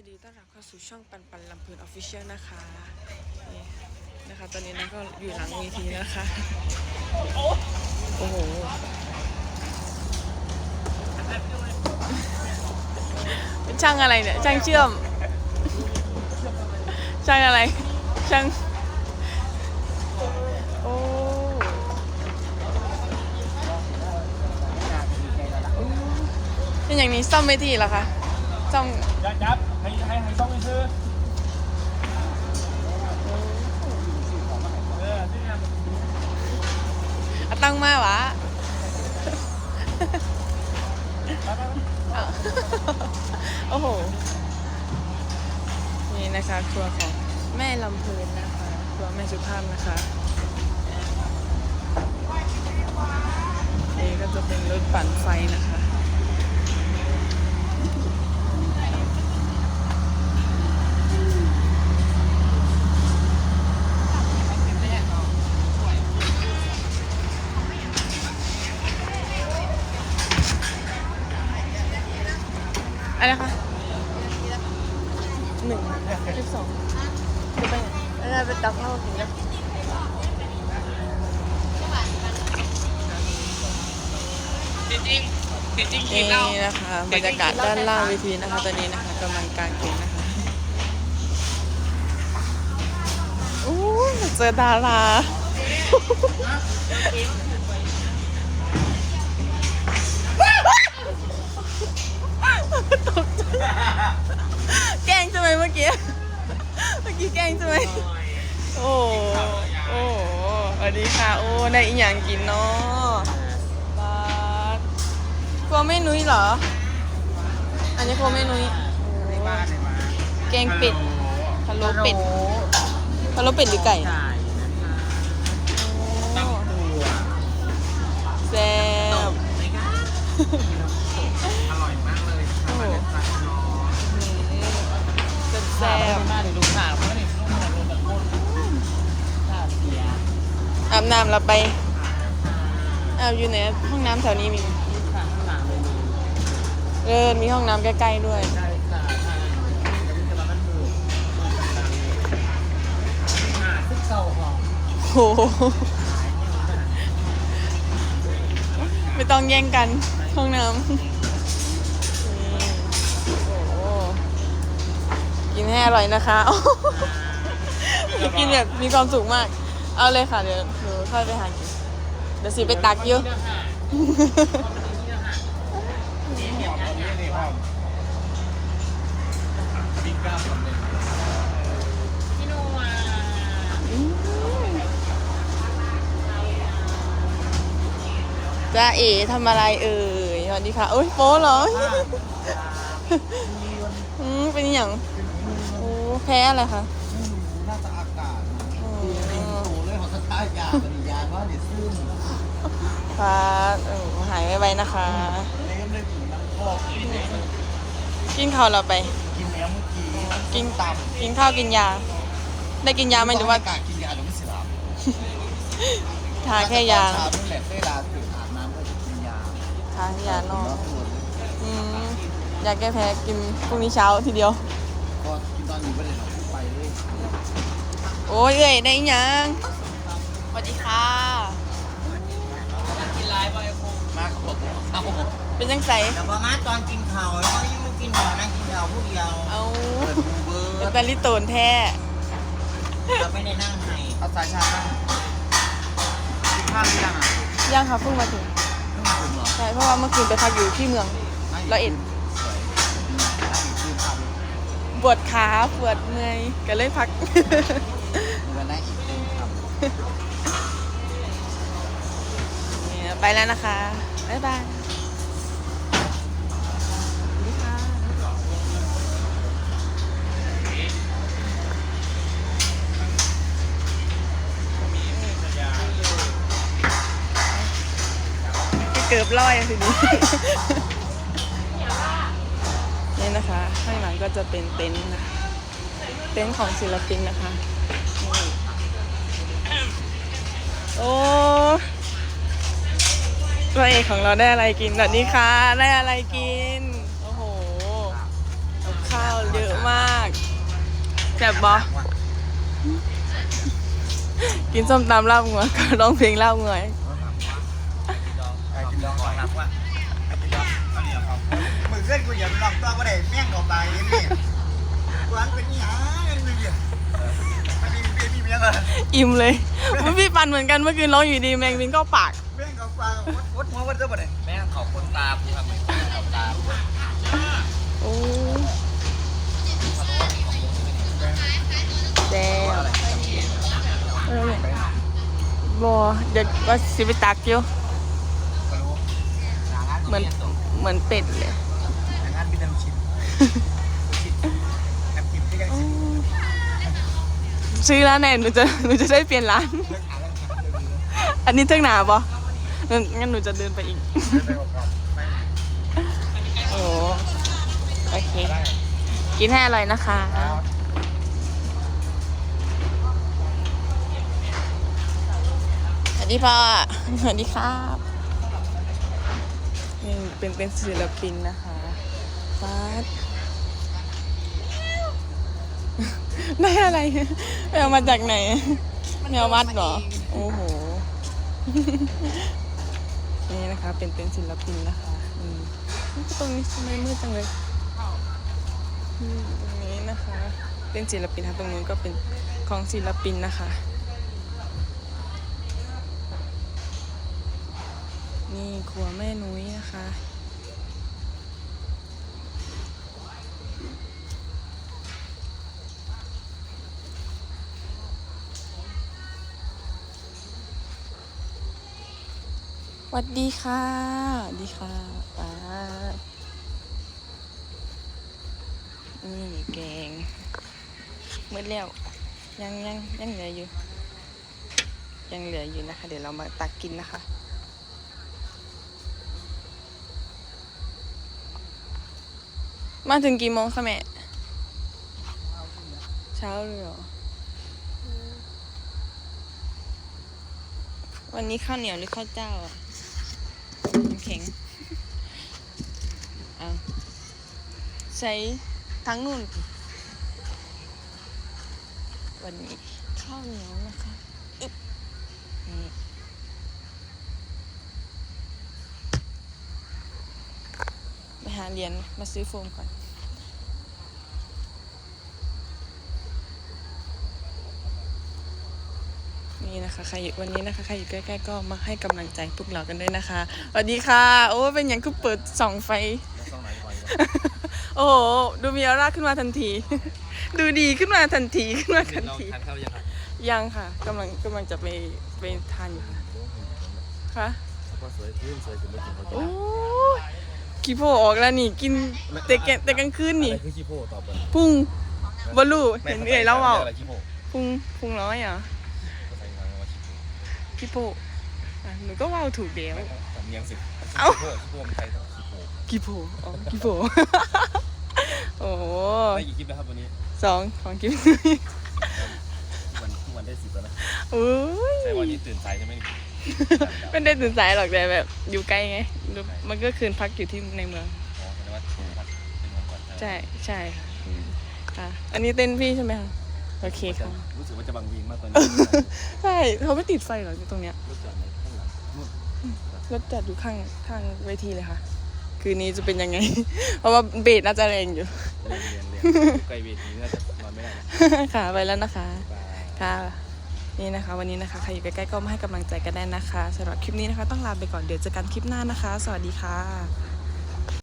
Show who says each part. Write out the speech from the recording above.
Speaker 1: ยินดีต้อนรับเข้าสู่ช่องปันปันลำพูนออฟฟิเชียลนะคะนี่นะคะ ตอนนี้นะก็อยู่หลังเวทีนะคะ โอ้โหเป็นช่างอะไรเนี่ย ช่างเชื่อม ช่างอะไร ช่าง โอ้เป็นอย่างนี้ซ่อมเวทีเหรอคะซ่อม
Speaker 2: ยับ ให้ให้ให้ต้องไปซื้อเออที่เนี่ย
Speaker 1: อะตั้งมาวะเอาโอ้โห นี่นะคะ ครัวของแม่ลำเพลินนะคะ ครัวแม่สุภาพนะคะนี่ก็จะเป็นรถปั่นไฟนะคะ อะไรนะคะหนึ่งสิบสองจะไปไหนแล้วไปตักข้าวกินนะ
Speaker 2: จริงจริงจริงกิ
Speaker 1: นี่
Speaker 2: นเหล้า
Speaker 1: นะคะบรรยากาศด้านล่างเวทีนะคะตอนนี้นะคะกำลังกางเกงนะคะอู้เจอดาราตกใจแกล้งใช่ไหมเมื่อกี้ เมื่อกี้แกล้ง ใช่ไหมโอ้โหโอ้โหสวัสดีค่ะ โอ้ได้อีหยังกินเนาะบาสครัวแม่นุ้ยเหรอ อันนี้ครัวแม่นุ้ยแกงเป็ดพะโล้เป็ดพะโล้เป็ดหรือไก่โอ้แซ่บ
Speaker 2: อร่อยมากเลย
Speaker 1: โอ้โหแซ่บ
Speaker 2: มากเลยลูกสาวเพราะนี่ลูกสาวโดนตะโกนข้าเสีย
Speaker 1: ๆอาบ น้ำเราไปอาบอยู่ไหนห้องน้ำแถวนี้มี
Speaker 2: เอ
Speaker 1: อมีห้องน้ำใกล้ๆด้วยโอ้โหไม่ต้องแย่งกันห้องน้ำกินให้อร่อยนะคะ กินแบบมีความสุขมาก เอาเลยค่ะ เดี๋ยวหนูค่อยไปหากินเดี๋ยวสิไปตักอยู่
Speaker 2: บิ๊กก้าผมเลยพี่โนวา
Speaker 1: จ้าเอ๋ทำอะไรเอ่ยสวัสดีค่ะโอ้ยโป๊เหรออืมเป็นอหย่างโอ้แพ้อะไรคะ
Speaker 3: น่าจะอากาศ
Speaker 1: อ๋อ
Speaker 3: เป็นโตเล ยของสตาร์ยาปริยาว่าเดี๋ยวซึม
Speaker 1: ฟ้าเออหายไวๆนะคะ
Speaker 3: เล่มเลยผีน้ำพอกกินแล้ว
Speaker 1: กินข้าวเราไป
Speaker 3: กินแล้วเมื่อกี้
Speaker 1: กิน
Speaker 3: ตาม
Speaker 1: กินข้าวกินยา ได้กินยาไหมหรือว่า
Speaker 3: อากาศกินยาหรือไม่สิลับ
Speaker 1: ทาแค่ยา
Speaker 3: ชาเมื่อแหละเวลาตื่นอาบน้ำก็จะกินยา
Speaker 1: ทาแค่ยานอก
Speaker 3: แล้วปวดเลย
Speaker 1: อืมยาแก้แพ้กินพรุ่งนี้เช้าทีเดียว
Speaker 3: พอกินตอนอยู่ไม่ได้หรอกไปเลย
Speaker 1: โอ้ยเอ้ยได้อีหยังส วัสดีค่ะ
Speaker 2: กินไลฟ์บอยโค
Speaker 3: มากกว่าผมเอา
Speaker 1: เป็นจังไส
Speaker 3: แต่พอมาตอนกินข้าวแล้วก็ยิ่งไม่กินหน่อยนั่งกินข้าวผู้เดียว
Speaker 1: เอา
Speaker 3: เปิดดูเบอ
Speaker 1: เป็น
Speaker 3: ร์
Speaker 1: ตาลิโตนแท้
Speaker 3: เราไม่ได้นั่งให้เอาสายชาบ้างกินข้าวหรือยังอะ
Speaker 1: ยังค่ะเพิ่งมาถึง
Speaker 3: เพิ่งมาถึงเหรอ
Speaker 1: ใช่เพราะว่าเมื่อคืนไปพักอยู่ที่เมืองร้อยเอ็ด
Speaker 3: สวยนั่งอยู่คืนครับ
Speaker 1: ปวดขาปวดเมื่อยก็เลยพัก
Speaker 3: มีวันนั่งอีกคืนครั
Speaker 1: ไปแล้วนะคะ บ๊ายบายสวัสดีค่ะเกือบร้อยอะทีนี้นี่นะคะ ข้างหลังก็จะเป็นเต็นท์นะคะเต็นท์ของศิลปินนะคะ โอ้ ตัวเอกของเราได้อะไรกินสวัสดีค่ะได้อะไรกิน โอ้โหกับข้าวเยอะมแซ่บบ่กินส้มตำลาบงัวก็ร้องเพลงลาบงัว
Speaker 3: ไอ้กินดองก่อนรับว่าไอ้กินดองเอาเนี่ยครับมึงเส้นกูอย่าไปลองตัวก็ได้แม่งกับไปนี่หวานเป็นหยังมึงเนี่ยมันมีมีมีเมียเลย
Speaker 1: อิ่มเลยมันพี่ปันเหมือนกันเมื่อคืนร้องอยู่ดีแมงวินก็ปาก
Speaker 3: แม่งกับปลา วัดหัววัดเจ้าบ่ได้แม่งเขาคนตาผู้ทำไมเขาตา
Speaker 1: โอ้แซ่บเออบ่เดี๋ยวว่าสิไปตักอยู่เหมือนเหมือนเป็ดเลย
Speaker 3: งานบินน้ำชิ้นแอบกินที่กัน
Speaker 1: ซื้อร้านไหนหนูจะหนูจะได้เปลี่ยนร้าน อันนี้เท่งหนาปะ งั้นงั้นหนูจะเดินไปอีก โอ้โอเค กินให้อร่อยนะคะ สวัสดีพ่อ สวัสดีครับนี่เป็นเป็นศิลปินนะคะฟาดได้อะไรไปเอามาจากไหนแนววัดเหรอ โอ้โห นี่นะคะ เป็นเป็นศิลปินนะคะอืมตรงนี้ทำไมมืดจังเลยอืมตรงนี้นะคะเป็นศิลปินค่ะตรงนู้นก็เป็นของศิลปินนะคะ นี่ครัวแม่นุ้ยนะคะ วัสดีค่ะสวัสดีค่ะป้านี่แกงหมืดแล้ว ยังยังยังเหลืออยู่ ยังเหลืออยู่นะคะ เดี๋ยวเรามาตักกินนะคะมาถึงกี่โมงคะแม่ เช้าเลยเหรอ วันนี้ข้าวเหนียวหรือข้าวเจ้าอะน้ำแข็งเอาใช้ทั้งนู่น วันนี้ข้าวเหนียวนะคะอึบนี่ไปหาเหรียญมาซื้อโฟมก่อน นี่นะคะใครอยู่วันนี้นะคะใครอยู่ใกล้ๆก็มาให้กำลังใจพวกเรากันด้วยนะคะสวัสดีค่ะ โอ้เป็นอย่างคือเปิดส่องไฟ โอ้โหดูมีออร่าขึ้นมาทันที ดูดีขึ้นมาทันทีขึ้นมาทัน
Speaker 2: เรา
Speaker 1: ที
Speaker 2: ทานข้าวยังครับ
Speaker 1: ยังค่ะกำลังกำลังจะไปไปทานอยู่ค่ะค่ะ
Speaker 2: ก็สวยขึ้นสวยขึ้นไม่กินข้าว
Speaker 1: โอ้กีโพออกแล้วนี่กินแต่แกแต่กลางคืน
Speaker 2: อะไร
Speaker 1: นี่
Speaker 2: คือขี้โพตอบไป
Speaker 1: พุ่งบอลูเห็นเอ่ยแล้วเปล่า
Speaker 2: อะไรขี้โพ
Speaker 1: พุ่งพุ่งน้อยเหรอะ
Speaker 2: ใส่มาว่าขี้โพ
Speaker 1: กีโพอะหนูก็ว่าวถูกเดียว
Speaker 2: สำเนียงสิ
Speaker 1: เอ้า
Speaker 2: ขี้โพขี้โพมันไทยต่อขี้โพ
Speaker 1: กีโพอ๋อกีโพโอ้โห
Speaker 2: ได้กี่คลิปแล้วครับวันนี้
Speaker 1: สองของกิม
Speaker 2: วันทุกวันได้สิบแล้วนะ
Speaker 1: โอ้ย
Speaker 2: ใช่วันนี้ตื่นสายใช่ไหม
Speaker 1: ไม่ได้ตื่นสายหรอกแต่แบบ อยู่ไกลไงมันก็คืนพักอยู่ที่ในเมือง
Speaker 2: อ๋อแสดงว่าถูกพักเป็นวันก่อน
Speaker 1: ใช่ใช่ค่ะอืมค่ะ อันนี้เต้นพี่ใช่ไหมคะ โอเคค่ะ
Speaker 2: รู้สึกว่าจะบังวิงมากตอนนี้
Speaker 1: ใช่เขาไม่ติดไฟหรอกตรงเนี้ย
Speaker 2: รถจอดในข้างหลังนู่น
Speaker 1: รถจอดอยู่ข้างข้างเวทีเลยค่ะ คืนนี้จะเป็นยังไง เพราะว่าเบสน่าจะแรงอยู่
Speaker 2: เรียนเรียนเรียนอยู่ใกล้เวทีน่าจะนอนไม่ได้นะ
Speaker 1: ค่ะไปแล้วนะคะ
Speaker 2: บาย
Speaker 1: ค่ะ นี่นะคะ วันนี้นะคะ ใครอยู่ใกล้ๆก็มาให้กำลังใจกันได้นะคะสำหรับคลิปนี้นะคะ ต้องลาไปก่อนเดี๋ยวเจอกันคลิปหน้านะคะ สวัสดีค่ะ